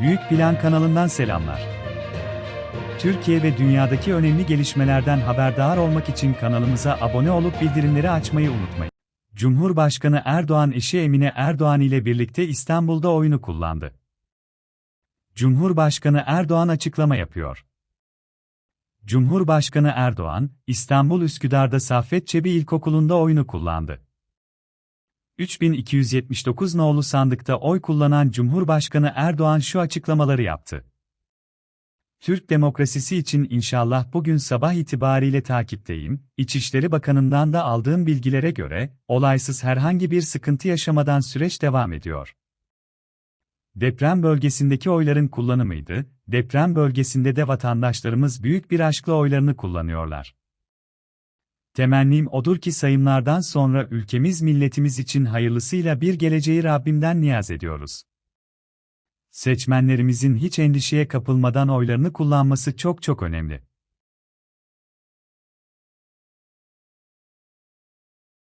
Büyük Plan kanalından selamlar. Türkiye ve dünyadaki önemli gelişmelerden haberdar olmak için kanalımıza abone olup bildirimleri açmayı unutmayın. Cumhurbaşkanı Erdoğan eşi Emine Erdoğan ile birlikte İstanbul'da oyunu kullandı. Cumhurbaşkanı Erdoğan açıklama yapıyor. Cumhurbaşkanı Erdoğan, İstanbul Üsküdar'da Saffet Çebi İlkokulu'nda oyunu kullandı. 3279 nolu sandıkta oy kullanan Cumhurbaşkanı Erdoğan şu açıklamaları yaptı. Türk demokrasisi için inşallah bugün sabah itibariyle takipteyim, İçişleri Bakanı'ndan da aldığım bilgilere göre, olaysız herhangi bir sıkıntı yaşamadan süreç devam ediyor. Deprem bölgesindeki oyların kullanımıydı, deprem bölgesinde de vatandaşlarımız büyük bir aşkla oylarını kullanıyorlar. Temennim odur ki sayımlardan sonra ülkemiz milletimiz için hayırlısıyla bir geleceği Rabbimden niyaz ediyoruz. Seçmenlerimizin hiç endişeye kapılmadan oylarını kullanması çok çok önemli.